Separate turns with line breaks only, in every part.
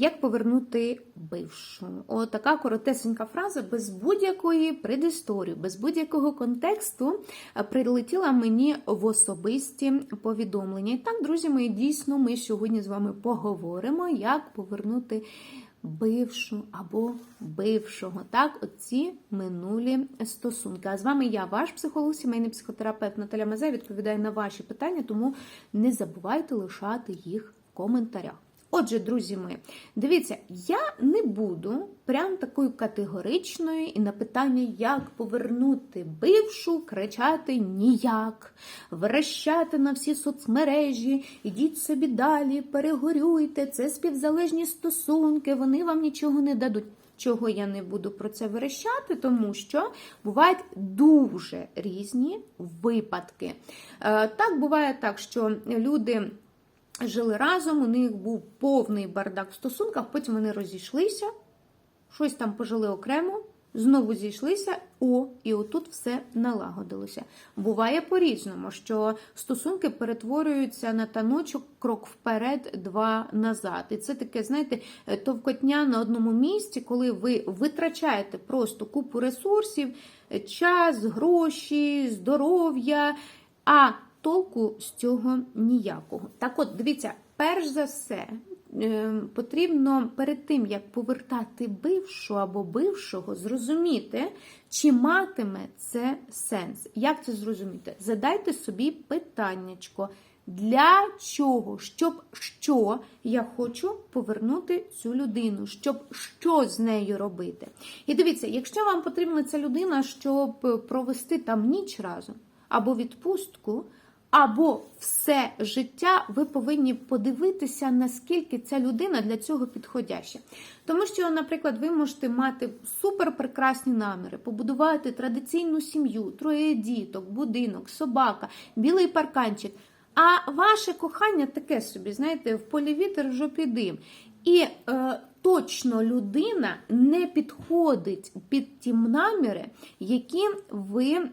Як повернути бившу? Отака коротесенька фраза без будь-якої предісторії, без будь-якого контексту е, прилетіла мені в особисті повідомлення. І так, друзі мої, дійсно, ми сьогодні з вами поговоримо, як повернути бившу або бившого. Так, оці минулі стосунки. А з вами я, ваш психолог, сімейний психотерапевт Наталя Мазей, відповідаю на ваші питання, тому не забувайте лишати їх в коментарях. Отже, друзі мої, дивіться, я не буду прям такою категоричною і на питання, як повернути бившу, кричати ніяк, верещати на всі соцмережі, ідіть собі далі, перегорюйте, це співзалежні стосунки, вони вам нічого не дадуть. Чого я не буду про це верещати, тому що бувають дуже різні випадки. Е, Так буває так, що люди. Жили разом, у них був повний бардак в стосунках, потім вони розійшлися, щось там пожили окремо, знову зійшлися, о, і отут все налагодилося. Буває по-різному, що стосунки перетворюються на таночок крок вперед, два назад. І це таке, знаєте, товкотня на одному місці, коли ви витрачаєте просто купу ресурсів, час, гроші, здоров'я. а толку з цього ніякого. Так от, дивіться, перш за все, е, потрібно перед тим, як повертати бившу або бившого, зрозуміти, чи матиме це сенс. Як це зрозуміти? Задайте собі питаннячко. Для чого? Щоб що я хочу повернути цю людину, щоб що з нею робити. І дивіться, якщо вам потрібна ця людина, щоб провести там ніч разом або відпустку, або все життя ви повинні подивитися, наскільки ця людина для цього підходяща. Тому що, наприклад, ви можете мати суперпрекрасні наміри, побудувати традиційну сім'ю, троє діток, будинок, собака, білий парканчик. А ваше кохання таке собі, знаєте, в полі вітер в жопі. І е, точно людина не підходить під ті наміри, які ви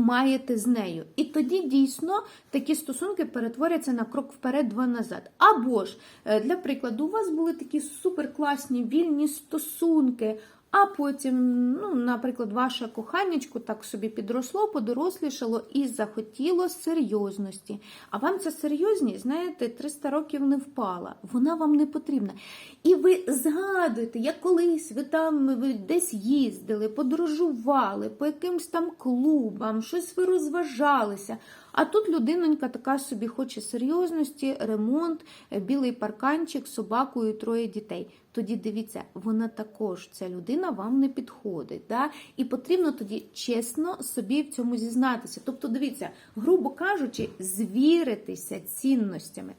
маєте з нею. І тоді дійсно такі стосунки перетворяться на крок вперед, два назад. Або ж, е, для прикладу, у вас були такі суперкласні вільні стосунки. А потім, ну, наприклад, ваше коханечко так собі підросло, подорослішало і захотіло серйозності. А вам ця серйозність, знаєте, 300 років не впала, вона вам не потрібна. І ви згадуєте, як колись ви там ви десь їздили, подорожували по якимсь там клубам, щось ви розважалися. А тут людинонька така собі хоче серйозності, ремонт, білий парканчик, собаку і троє дітей. Тоді дивіться, вона також, ця людина вам не підходить. Да? І потрібно тоді чесно собі в цьому зізнатися. Тобто, дивіться, грубо кажучи, звіритися цінностями.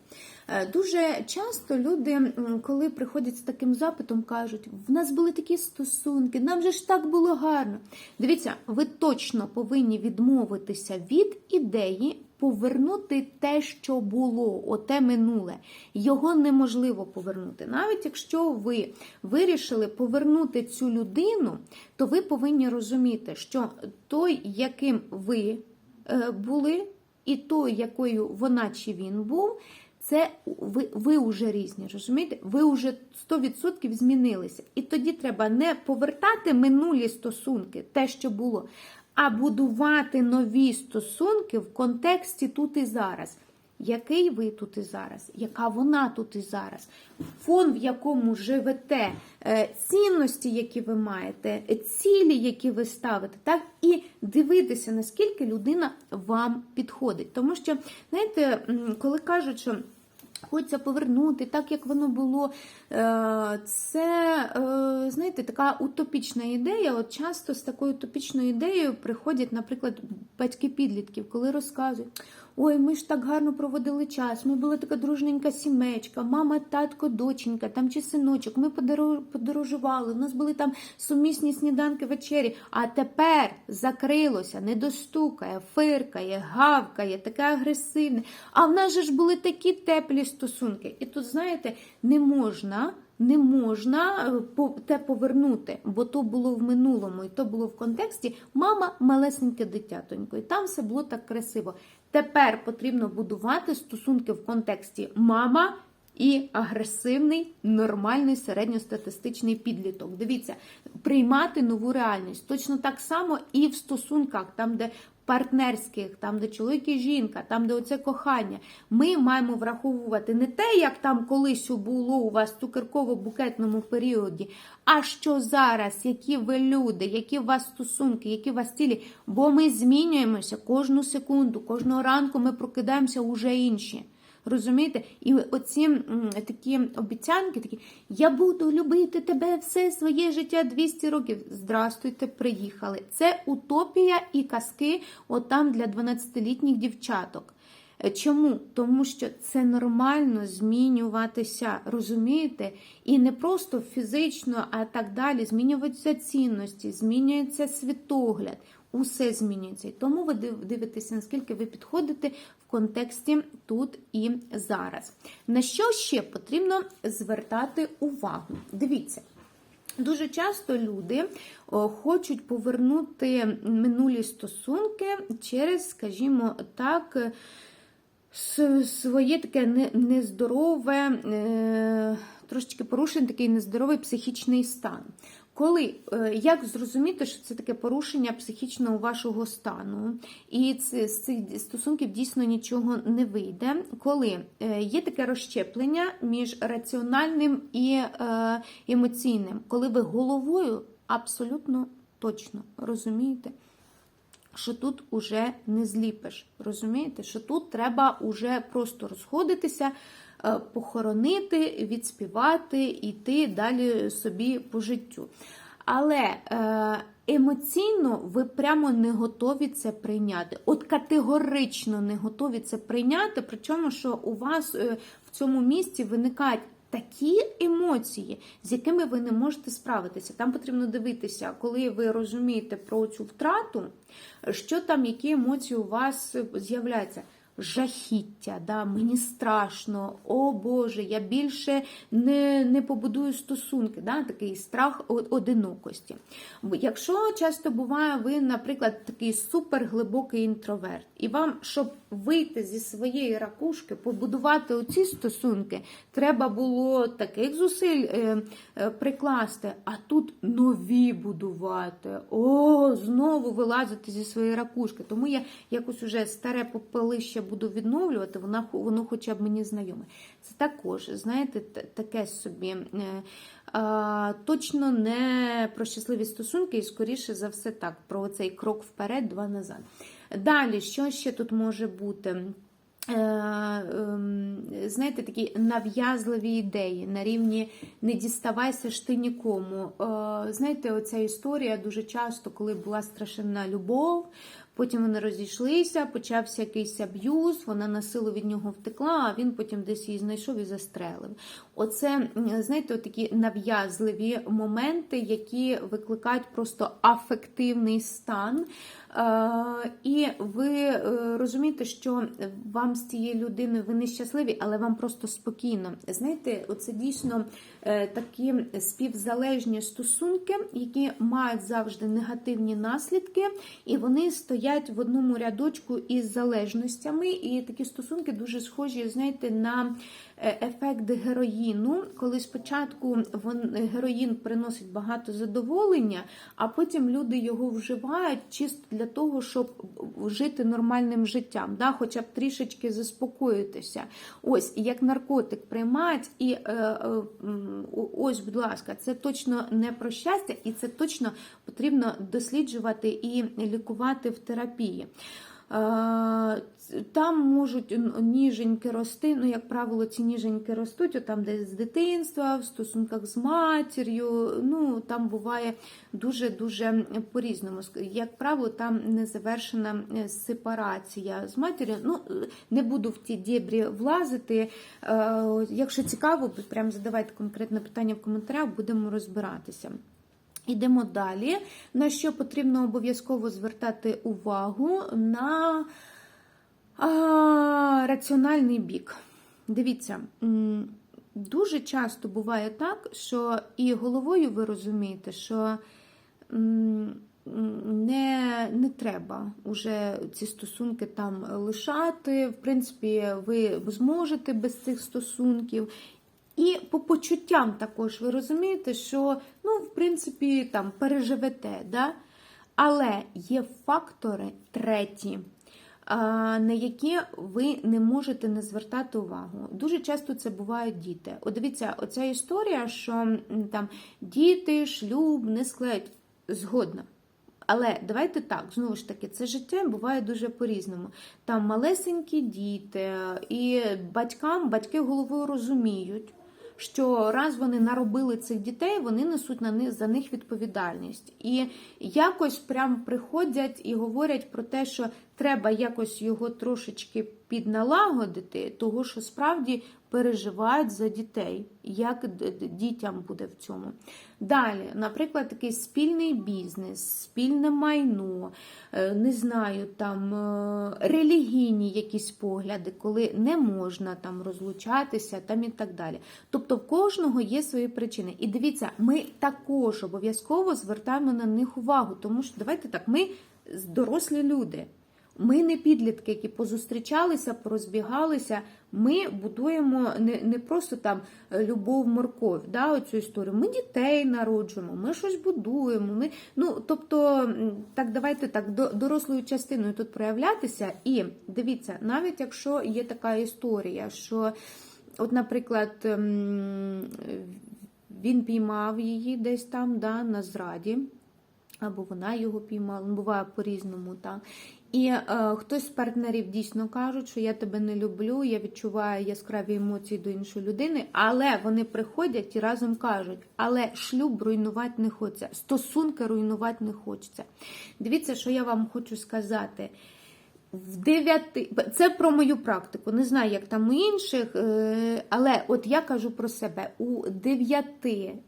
Е, дуже часто люди, коли приходять з таким запитом, кажуть, в нас були такі стосунки, нам же ж так було гарно. Дивіться, ви точно повинні відмовитися від ідеї. Повернути те, що було, оте минуле. Його неможливо повернути. Навіть якщо ви вирішили повернути цю людину, то ви повинні розуміти, що той, яким ви е, були, і той, якою вона чи він був, це ви ви вже різні, розумієте? Ви вже 100% змінилися. І тоді треба не повертати минулі стосунки, те, що було, а будувати нові стосунки в контексті тут і зараз. Який ви тут і зараз, яка вона тут і зараз, фон, в якому живете, е, цінності, які ви маєте, цілі, які ви ставите, так? І дивитися, наскільки людина вам підходить. Тому що, знаєте, коли кажуть, що Хочеться повернути так, як воно було. Е, це, е, знаєте, така утопічна ідея. От часто з такою утопічною ідеєю приходять, наприклад, батьки підлітків, коли розказують: ой, ми ж так гарно проводили час, ми були така дружненька сімечка, мама, татко, доченька, там чи синочок, ми подорожували, у нас були там сумісні сніданки вечері, а тепер закрилося, не достукає, фиркає, гавкає, таке агресивне. А в нас же ж були такі теплі. І тут, знаєте, не можна. Не можна е, те повернути, бо то було в минулому, і то було в контексті мама малесеньке дитятонько. І там все було так красиво. Тепер потрібно будувати стосунки в контексті мама і агресивний, нормальний середньостатистичний підліток. Дивіться, приймати нову реальність. Точно так само і в стосунках, там, де партнерських, там, де чоловік і жінка, там, де оце кохання, ми маємо враховувати не те, як там колись було у вас в цукерково-букетному періоді, а що зараз, які ви люди, які у вас стосунки, які у вас цілі, бо ми змінюємося. Кожну секунду, кожного ранку ми прокидаємося уже інші. Розумієте? І оці такі обіцянки, такі я буду любити тебе все своє життя 200 років. Здрастуйте, приїхали. Це утопія і казки отам для 12-літніх дівчаток. Е, Чому? Тому що це нормально змінюватися, розумієте? І не просто фізично, а так далі. Змінюються цінності, змінюється світогляд. Усе змінюється. І тому ви див- дивитеся, наскільки ви підходите в контексті тут і зараз. На що ще потрібно звертати увагу? Дивіться. Дуже часто люди хочуть повернути минулі стосунки через, скажімо так, своє таке нездорове, е, трошечки порушений такий нездоровий психічний стан. Коли е, як зрозуміти, що це таке порушення психічного вашого стану, і це, з цих стосунків дійсно нічого не вийде, коли е, є таке розщеплення між раціональним і е, емоційним, коли ви головою абсолютно точно розумієте, що тут уже не зліпиш. Розумієте, що тут треба уже просто розходитися, е, похоронити, відспівати, йти далі собі по життю. Але е, емоційно ви прямо не готові це прийняти. От категорично не готові це прийняти, причому, що у вас е, в цьому місці виникають такі емоції, з якими ви не можете справитися. Там потрібно дивитися, коли ви розумієте про цю втрату, що там, які емоції у вас з'являються. Жахіття, да, мені страшно, о Боже, я більше не не побудую стосунки, да, такий страх одинокості. Якщо часто буває, ви, наприклад, такий суперглибокий інтроверт, і вам, щоб вийти зі своєї ракушки, побудувати оці стосунки, треба було таких зусиль е, е, прикласти, а тут нові будувати. О, знову вилазити зі своєї ракушки. Тому я якось уже старе попелище буду відновлювати, воно, воно хоча б мені знайоме. Це також, знаєте, таке собі. е, а, точно не про щасливі стосунки, і скоріше за все так, про цей крок вперед, два назад. Далі, що ще тут може бути? Е, ем, Знаєте, такі нав'язливі ідеї на рівні не діставайся ж ти нікому. Е, Знаєте, оця історія дуже часто, коли була страшенна любов, потім вони розійшлися, почався якийсь аб'юз, вона на силу від нього втекла, а він потім десь її знайшов і застрелив. Оце, знаєте, такі нав'язливі моменти, які викликають просто афективний стан. Е, І ви е, розумієте, що вам з цією людиною ви не щасливі, але вам просто спокійно. Знаєте, оце дійсно е, такі співзалежні стосунки, які мають завжди негативні наслідки, і вони стоять в одному рядочку із залежностями. І такі стосунки дуже схожі, знаєте, на ефект героїну, коли спочатку героїн приносить багато задоволення, а потім люди його вживають чисто для того, щоб жити нормальним життям, да, хоча б трішечки заспокоїтися. Ось, як наркотик приймають, і е, е, ось, будь ласка, це точно не про щастя, і це точно потрібно досліджувати і лікувати в терапії. Там можуть ніженьки рости, ну, як правило, ці ніженьки ростуть, там десь з дитинства, в стосунках з матір'ю. Ну, там буває дуже-дуже по-різному. Як правило, там не завершена е, сепарація з матір'ю. Ну, не буду в ті дєбрі влазити. Е, Якщо цікаво, прям задавайте конкретне питання в коментарях, будемо розбиратися. Йдемо далі. На що потрібно обов'язково звертати увагу на а, раціональний бік. Дивіться, дуже часто буває так, що і головою ви розумієте, що не, не треба уже ці стосунки там лишати. В принципі, ви зможете без цих стосунків. І по почуттям також ви розумієте, що в принципі там переживете. Да? Але є фактори треті, на які ви не можете не звертати увагу. Дуже часто це бувають діти. От дивіться, оця історія, що там діти, шлюб не склеють згодна. Але давайте так, знову ж таки, це життя буває дуже по-різному. Там малесенькі діти, і батькам батьки головою розуміють, що раз вони наробили цих дітей, вони несуть на них за них відповідальність. І якось прям приходять і говорять про те, що треба якось його трошечки підналагодити, того що справді переживають за дітей, як дітям буде в цьому. Далі, наприклад, такий спільний бізнес, спільне майно, е, не знаю, там е, релігійні якісь погляди, коли не можна там розлучатися, там і так далі. Тобто в кожного є свої причини. І дивіться, ми також обов'язково звертаємо на них увагу, тому що давайте так, ми дорослі люди. Ми не підлітки, які позустрічалися, порозбігалися. Ми будуємо не, не просто там е, любов, морков, да, оцю історію. Ми дітей народжуємо, ми щось будуємо. Ми, ну, тобто, так давайте так до, дорослою частиною тут проявлятися. І дивіться, навіть якщо є така історія, що, от, наприклад, ем, він піймав її десь там да, на зраді або вона його піймала, ну, буває по-різному. Так. І е, хтось з партнерів дійсно кажуть, що я тебе не люблю, я відчуваю яскраві емоції до іншої людини, але вони приходять і разом кажуть, але шлюб руйнувати не хочеться, стосунки руйнувати не хочеться. Дивіться, що я вам хочу сказати. В дев'яти це про мою практику. Не знаю, як там у інших, е, але от я кажу про себе у 9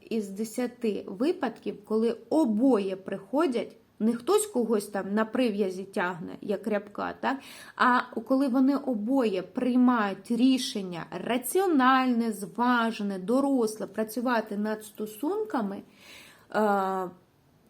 із 10 випадків, коли обоє приходять, не хтось когось там на прив'язі тягне, як рябка, так? а коли вони обоє приймають рішення раціональне, зважене, доросле, працювати над стосунками. е,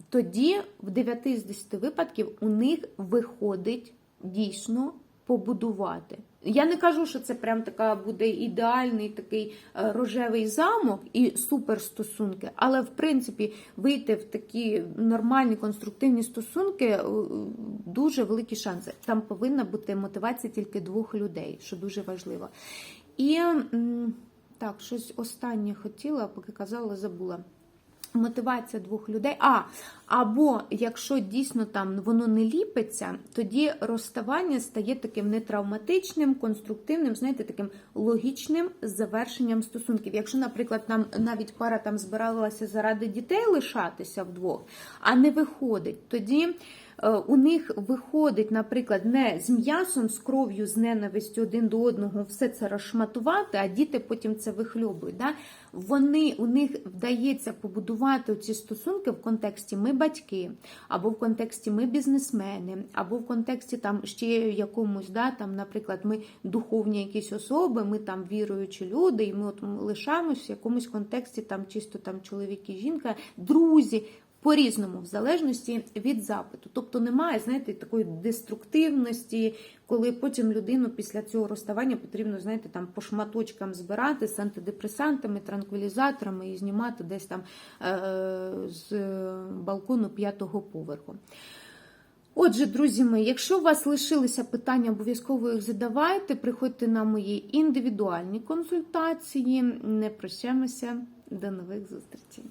тоді в 9 з 10 випадків у них виходить дійсно побудувати. Я не кажу, що це прям така буде ідеальний такий е, рожевий замок і суперстосунки, але в принципі вийти в такі нормальні конструктивні стосунки е, дуже великі шанси. Там повинна бути мотивація тільки двох людей, що дуже важливо. І так, щось останнє хотіла, поки казала, забула. Мотивація двох людей. А, або якщо дійсно там воно не ліпиться, тоді розставання стає таким нетравматичним, конструктивним, знаєте, таким логічним завершенням стосунків. Якщо, наприклад, нам навіть пара там збиралася заради дітей лишатися вдвох, а не виходить, тоді. Е, У них виходить, наприклад, не з м'ясом, з кров'ю, з ненавистю один до одного все це розшматувати, а діти потім це вихльобують. Да? Вони у них вдається побудувати ці стосунки в контексті ми батьки, або в контексті ми бізнесмени, або в контексті там ще якомусь, да, там, наприклад, ми духовні якісь особи, ми там віруючі люди, і ми от лишаємось в якомусь контексті, там чисто там чоловік і жінка, друзі. По-різному, в залежності від запиту. Тобто немає, знаєте, такої деструктивності, коли потім людину після цього розставання потрібно, знаєте, там по шматочкам збирати з антидепресантами, транквілізаторами і знімати десь там е- з балкону п'ятого поверху. Отже, друзі мої, якщо у вас лишилися питання, обов'язково їх задавайте. Приходьте на мої індивідуальні консультації. Не прощаємося. До нових зустрічей.